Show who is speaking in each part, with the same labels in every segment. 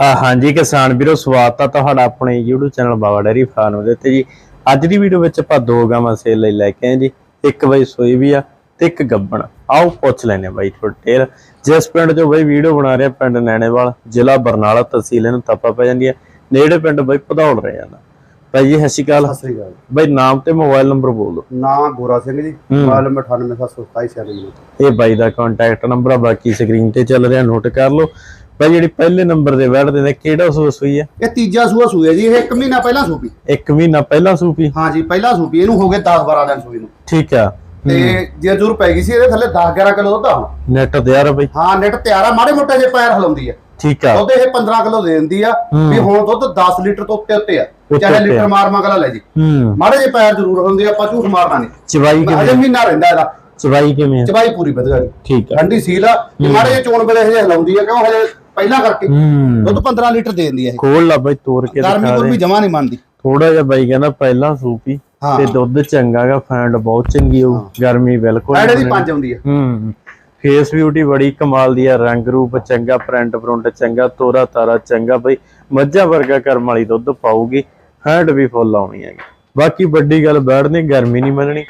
Speaker 1: ਆ ਹਾਂਜੀ ਕਿਸਾਨ ਵੀਰੋ ਸਵਾਗਤ ਆ ਤੁਹਾਡਾ ਆਪਣੇ YouTube channel Baba dairy farm ਦੇ ਉੱਤੇ ਜੀ। ਅੱਜ ਦੀ ਵੀਡੀਓ ਵਿੱਚ ਆਪਾਂ ਦੋ ਗਾਵਾਂ ਸੇਲ ਲਈ ਲੈ ਕੇ ਆਏ ਜੀ। ਇੱਕ ਬਾਈ ਸੋਈ ਵੀ ਆ ਤੇ ਇੱਕ ਗੱਬਣ। ਆਓ ਪੁੱਛ ਲੈਨੇ ਆ ਬਾਈ ਡਿਟੇਲ ਜਿਸ ਪਿੰਡ ਚੋਂ ਬਾਈ ਵੀਡੀਓ ਬਣਾ ਰਿਹਾ ਪਿੰਡ ਨੈਣੇਵਾਲ ਜ਼ਿਲ੍ਹਾ ਬਰਨਾਲਾ ਤਹਿਸੀਲ ਇਹਨੂੰ ਤੱਪਾ ਪੈ ਜਾਂਦੀ ਹੈ ਨੇੜੇ ਪਿੰਡ ਬਾਈ ਪਧੌਲ ਰਹਿ ਜਾਂਦਾ। ਭਾਈ ਜੀ ਸਤਿ ਸ਼੍ਰੀ ਅਕਾਲ।
Speaker 2: ਸਤਿ ਸ੍ਰੀ ਅਕਾਲ।
Speaker 1: ਬਾਈ ਨਾਮ ਤੇ ਮੋਬਾਈਲ ਨੰਬਰ ਬੋਲ ਦਿਓ।
Speaker 2: ਨਾਂ ਗੋਰਾ ਸਿੰਘ ਜੀ। ਮੋਬਾਈਲ ਨੰਬਰ 987276
Speaker 1: ਇਹ ਬਾਈ ਦਾ ਕੰਟੈਕਟ ਨੰਬਰ ਆ ਬਾਕੀ ਸਕਰੀਨ ਤੇ ਚੱਲ ਰਿਹਾ ਨੋਟ ਕਰ ਲਓ। ਬਾਈ ਜਿਹੜੀ ਪਹਿਲੇ ਨੰਬਰ ਦੇ ਵੈੜ ਦੇ ਨੇ ਕਿਹੜਾ ਸੂਸ ਹੋਈ ਆ?
Speaker 2: ਇਹ ਤੀਜਾ ਸੂਆ ਸੂਆ ਜੀ ਇਹ ਇੱਕ ਮਹੀਨਾ ਪਹਿਲਾਂ ਸੂਪੀ।
Speaker 1: ਇੱਕ ਮਹੀਨਾ ਪਹਿਲਾਂ ਸੂਪੀ?
Speaker 2: ਹਾਂ ਜੀ ਪਹਿਲਾਂ ਸੂਪੀ ਇਹਨੂੰ ਹੋ ਗਏ 10 12 ਦਿਨ ਸੂਈ ਨੂੰ।
Speaker 1: ਠੀਕ ਆ।
Speaker 2: ਤੇ ਜੇ ਜ਼ਰੂਰ ਪੈ ਗਈ ਸੀ ਇਹਦੇ ਥੱਲੇ 10 11 ਕਿਲੋ ਦੁੱਧ ਆ
Speaker 1: ਨੈਟ ਤਿਆਰ ਆ ਬਾਈ।
Speaker 2: ਹਾਂ ਨੈਟ ਤਿਆਰ ਆ ਮਾੜੇ ਮੋਟੇ ਜੇ ਪੈਰ ਹਲਾਉਂਦੀ ਆ।
Speaker 1: ਠੀਕ ਆ।
Speaker 2: ਦੁੱਧ ਇਹ 15 ਕਿਲੋ ਦੇ ਦਿੰਦੀ ਆ। ਵੀ ਹੁਣ ਦੁੱਧ 10 ਲੀਟਰ ਤੋਂ ਉੱਤੇ ਉੱਤੇ ਆ ਚਾਹੇ ਲੀਟਰ। ਮਾਰ ਮਗਲਾ ਲੈ ਜੀ। ਮਾੜੇ ਜੇ ਪੈਰ ਜ਼ਰੂਰ ਹੁੰਦੇ ਆ ਆਪਾਂ ਝੂਠ ਮਾਰਨਾ ਨਹੀਂ।
Speaker 1: ਚਵਾਈ
Speaker 2: ਹਜੇ
Speaker 1: ਕਿਵੇਂ
Speaker 2: ਮਹੀਨਾ ਰਹਿੰਦਾ ਇਹਦਾ।
Speaker 1: ਚਵਾਈ ਕਿਵੇਂ ਆ?
Speaker 2: ਚਬਾਈ ਪੂਰੀ ਵਧੀਆ
Speaker 1: ਠੀਕ ਆ।
Speaker 2: ਠੰਡੀ ਸੀਲ ਆ ਤੇ ਮਾੜੇ ਜੇ ਚੋਣ ਵੇਲੇ ਹਜੇ ਹਲਾਉਂਦੀ ਆ ਕਿਉਂ ਹਜੇ ਪਹਿਲਾਂ ਕਰਕੇ
Speaker 1: ਹੂੰ।
Speaker 2: ਦੁੱਧ 15 ਲੀਟਰ ਦੇ ਦਿੰਦੀ ਇਹ।
Speaker 1: ਖੋਲ ਲਾ ਬਾਈ ਤੋੜ ਕੇ
Speaker 2: ਗਰਮੀ ਗੁਰਮੀ ਜਮਾ ਨਹੀਂ ਮੰਨਦੀ
Speaker 1: ਥੋੜਾ ਜਿਹਾ ਬਾਈ ਕਹਿੰਦਾ ਪਹਿਲਾਂ ਸੂਪੀ
Speaker 2: ਹਾਂ।
Speaker 1: ਤੇ ਦੁੱਧ ਚੰਗਾਗਾ ਫੈਂਡ ਬਹੁਤ ਚੰਗੀ ਹੋਊ ਗਰਮੀ ਬਿਲਕੁਲ
Speaker 2: ਐਡੇ ਦੀ ਪੰਜ ਆਉਂਦੀ ਆ।
Speaker 1: ਹੂੰ। ਫੇਸ ਬਿਊਟੀ ਬੜੀ ਕਮਾਲ ਦੀ ਆ ਰੰਗ ਰੂਪ ਚੰਗਾ ਪ੍ਰਿੰਟ ਪ੍ਰਿੰਟ ਚੰਗਾ ਤੋਰਾ ਤਾਰਾ ਚੰਗਾ ਬਈ ਮੱਝਾਂ ਵਰਗਾ ਕਰਮ ਵਾਲੀ ਦੁੱਧ ਪਾਊਗੀ ਹੈਂਡ ਵੀ ਫੁੱਲ ਆਉਣੀ ਹੈਗੀ। ਬਾਕੀ ਵੱਡੀ ਗੱਲ ਬੈਠਣੀ ਗਰਮੀ ਨਹੀਂ ਮੰਨਣੀ।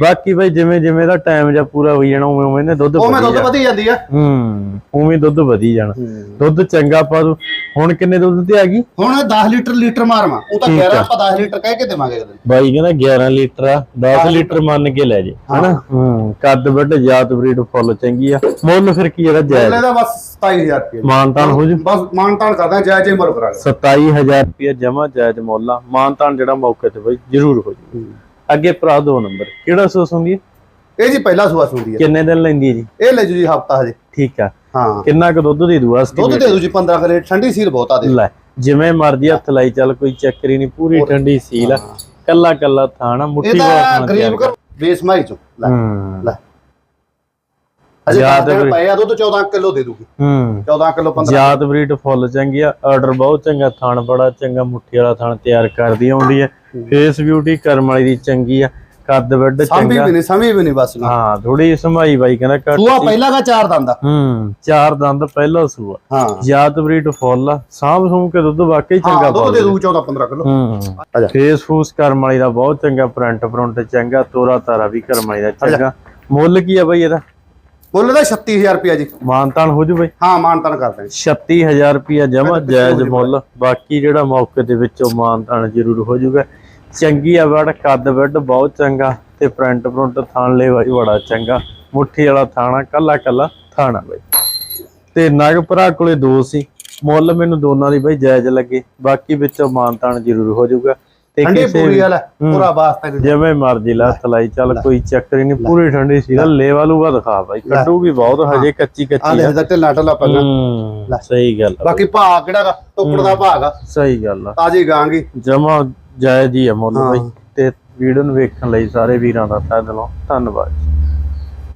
Speaker 1: ਬਾਕੀ ਬਈ ਜਿਵੇਂ ਜਿਵੇਂ ਦਾ ਟਾਈਮ ਜਾਂ ਪੂਰਾ ਹੋਈ ਜਾਣਾ ਉਵੇਂ ਉਵੇਂ ਨੇ ਦੁੱਧ
Speaker 2: ਉਹ ਮੈਂ
Speaker 1: ਵਧੀ
Speaker 2: ਦੁੱਧ। ਵਧੀ ਜਾਂਦੀ ਆ।
Speaker 1: ਹੂੰ ਉਵੇਂ ਦੁੱਧ ਵਧੀ ਜਾਣਾ। ਦੁੱਧ ਚੰਗਾ ਪਾ ਦੂ ਹੁਣ ਕਿੰਨੇ ਦੁੱਧ ਤੇ ਆ ਗਈ?
Speaker 2: ਹੁਣ 10 ਲੀਟਰ ਲੀਟਰ ਮਾਰਵਾ। ਉਹ ਤਾਂ
Speaker 1: ਠੀਕ
Speaker 2: ਕਹਿ ਰਿਹਾ
Speaker 1: ਆ।
Speaker 2: ਆਪਾਂ 10 ਲੀਟਰ ਕਹਿ ਕੇ ਦੇਵਾਂਗੇ।
Speaker 1: ਬਾਈ ਕਹਿੰਦਾ 11 ਲੀਟਰ ਆ 10 ਲੀਟਰ ਮੰਨ ਕੇ ਲੈ ਜੇ ਹਨਾ? ਹੂੰ। ਕੱਦ ਵੱਡ ਜਾਤ ਬਰੀਡ ਫੁੱਲ ਚੰਗੀ ਆ। ਮੁੱਲ ਫਿਰ ਕੀ ਇਹਦਾ ਜਾਇਜ਼?
Speaker 2: ਅਗਲੇ ਦਾ ਬਸ 27000 ਰੁਪਏ।
Speaker 1: ਮਾਨਤਾਨ ਹੋ ਜੂ।
Speaker 2: ਬਸ ਮਾਨਤਾਨ ਕਰਦਾ ਜੈ ਜੈ ਮਰ ਕਰਾਂਗੇ।
Speaker 1: 27000 ਰੁਪਏ ਜਮਾ ਜਾਇਜ਼ ਮੁੱਲ ਆ। ਮਾਨਤਾਨ ਜਿਹੜਾ ਮੌਕੇ ਤੇ ਬਈ ਜ਼ਰੂਰ ਹੋ ਜੂ। ਅੱਗੇ ਭਰਾ ਦੋ ਨੰਬਰ। ਕਿਹੜਾ ਸੋਸ ਹੁੰਦੀ ਹੈ?
Speaker 2: ਇਹ ਜੀ ਪਹਿਲਾ ਸੂਆ ਸੁੰਦੀ
Speaker 1: ਕਿੰਨੇ ਦਿਨ ਲੈਂਦੀ ਹੈ ਜੀ?
Speaker 2: ਇਹ ਲੈ ਜੂ ਜੀ ਹਫਤਾ ਹਜੇ।
Speaker 1: ਠੀਕ ਆ।
Speaker 2: ਹਾਂ।
Speaker 1: ਕਿੰਨਾ ਕੁ ਦੁੱਧ ਦੇ ਦੂਆ
Speaker 2: ਦੁੱਧ ਦੇ ਦੂ ਜੀ 15 ਕਿਲੋ ਠੰਡੀ ਸੀਲ ਬਹੁਤ ਦੇ।
Speaker 1: ਲੈ ਜਿਵੇਂ ਮਰਜ਼ੀ ਹੱਥ ਲਾਈ ਚੱਲ ਕੋਈ ਚੱਕਰੀ ਨਹੀਂ ਪੂਰੀ ਠੰਡੀ ਸੀਲ ਆ। ਕੱਲਾ ਕੱਲਾ ਥਾਣਾ ਮੁੱਠੀ ਵਾਲਾ
Speaker 2: ਗਰੀਬ ਕਰ ਬੇਸ ਮਾਈ ਚੋਂ। ਲੈ
Speaker 1: ਹੂੰ।
Speaker 2: ਲੈ। ਅਜੇ
Speaker 1: ਜ਼ਿਆਦਾ
Speaker 2: ਜ਼ਿਆਦਾ
Speaker 1: ਵੀ-
Speaker 2: ਪਏ ਆ ਦੁੱਧ 14 ਕਿਲੋ ਦੇ ਦੂਗੀ।
Speaker 1: ਹੂੰ।
Speaker 2: 14 ਕਿਲੋ 15
Speaker 1: ਜਾਤ ਬਰੀਡ ਫੁੱਲ ਚੰਗੀ ਆ ਆਰਡਰ ਬਹੁਤ ਚੰਗਾ ਥਣ ਬੜਾ ਚੰਗਾ ਮੁੱਠੀ ਵਾਲਾ ਥਣ ਤਿਆਰ ਕਰਦੀ ਆਉਂਦੀ ਹੈ। ਫੇਸ ਬਿਊਟੀ ਕਰਮ ਵਾਲੀ ਦੀ ਚੰਗੀ ਆ ਕੱਦ ਵੱਡ
Speaker 2: ਸਾਂਭੀ
Speaker 1: ਚੰਗਾ
Speaker 2: ਵੀ ਨਹੀਂ ਸਮੀ ਵੀ ਨਹੀਂ ਬਸ
Speaker 1: ਹਾਂ ਥੋੜੀ ਸਮਾਈ ਬਾਈ ਕਹਿੰਦਾ ਘੱਟ
Speaker 2: ਸੂਆ। ਪਹਿਲਾ ਦਾ ਚਾਰ ਦੰਦ
Speaker 1: ਹੂੰ ਚਾਰ ਦੰਦ ਪਹਿਲਾ ਸੂਆ।
Speaker 2: ਹਾਂ।
Speaker 1: ਜਾਤ ਬਰੀਡ ਫੁੱਲ ਆ ਸਾਂਭ ਸੂਮ ਕੇ ਦੁੱਧ ਵਾਕਈ ਚੰਗਾ
Speaker 2: ਦੁੱਧ
Speaker 1: ਪਾਉਂਦੀ
Speaker 2: ਦੇ ਦੂ 14 15 ਕਿਲੋ।
Speaker 1: ਹੂੰ। ਫੇਸ ਫੂਸ ਕਰਮ ਵਾਲੀ ਦਾ ਬਹੁਤ ਚੰਗਾ ਪ੍ਰਿੰਟ ਪ੍ਰਿੰਟ ਚੰਗਾ ਤੋਰਾ ਤਾਰਾ ਵੀ ਕਰਮ ਵਾਲੀ ਦਾ ਚੰਗਾ। ਮੁੱਲ ਕੀ ਆ ਬਾਈ ਇਹਦਾ?
Speaker 2: ਮੁੱਲ ਦਾ 36000 ਰੁਪਿਆ ਜੀ।
Speaker 1: ਮਾਨਤਾਨ ਹੋ ਜੂ ਬਾਈ।
Speaker 2: ਹਾਂ ਮਾਨਤਾਨ ਕਰ ਦਾਂਗੇ
Speaker 1: 36000 ਰੁਪਿਆ ਜਮਾ ਜਾਇਜ਼ ਮੁੱਲ। ਬਾਕੀ ਜਿਹੜਾ ਮੌਕੇ ਦੇ ਵਿੱਚੋਂ ਮਾਨਤਾਨ ਜ਼ਰੂਰ ਹੋ ਜਾਊਗਾ ਚੰਗੀ ਆ ਵੜ ਕੱਦ ਵੱਡ ਬਹੁਤ ਚੰਗਾ। ਤੇ ਪ੍ਰਿੰਟ ਪ੍ਰਿੰਟ ਥਾਣ ਲੈ ਬਾਈ ਬੜਾ ਚੰਗਾ। ਮੁੱਠੀ ਵਾਲਾ ਥਾਣਾ ਕੱਲਾ ਕੱਲਾ ਥਾਣਾ ਬਾਈ। ਤੇ ਨਗ ਭਰਾ ਕੋਲੇ ਦੋ ਸੀ। ਮੁੱਲ ਮੈਨੂੰ ਦੋਨਾਂ ਦੀ ਬਾਈ ਜਾਇਜ਼ ਲੱਗੇ। ਬਾਕੀ ਵਿੱਚੋਂ ਮਾਨਤਾਨ ਜ਼ਰੂਰ ਹੋ ਜਾਊਗਾ
Speaker 2: ਠੰਡੀ ਪੂਰੀ ਵਾਲਾ ਪੂਰਾ ਵਾਸਤਾ
Speaker 1: ਜਿਵੇਂ ਮਰਜ਼ੀ ਲਾ ਤਲਾਈ ਚੱਲ ਕੋਈ ਚੱਕਰ ਹੀ ਨਹੀਂ ਪੂਰੀ ਠੰਡੀ ਸੀ ਲੇਵਾ ਲੂਗਾ ਦਿਖਾ ਬਾਈ ਕੱਢੂਗੀ ਬਹੁਤ ਹਜੇ ਕੱਚੀ ਕੱਚੀ ਆ।
Speaker 2: ਦਾ ਢਿੱਲਾ ਢਿੱਲਾ
Speaker 1: ਹੂੰ ਸਹੀ ਗੱਲ
Speaker 2: ਬਾਕੀ ਭਾਅ ਕਿਹੜਾ ਟੋਕੜ ਦਾ ਭਾਅ ਗਾ।
Speaker 1: ਸਹੀ ਗੱਲ ਆ।
Speaker 2: ਤਾਜੀ ਗਾਂਗੀ।
Speaker 1: ਜਮਾ ਜਾਇਜ਼ ਹੀ ਆ ਮੁੱਲ। ਬਾਈ ਤੇ ਵੀਡੀਓ ਨੂੰ ਵੇਖਣ ਲਈ ਸਾਰੇ ਵੀਰਾਂ ਦਾ ਤਹਿ ਦਿਲੋਂ ਧੰਨਵਾਦ।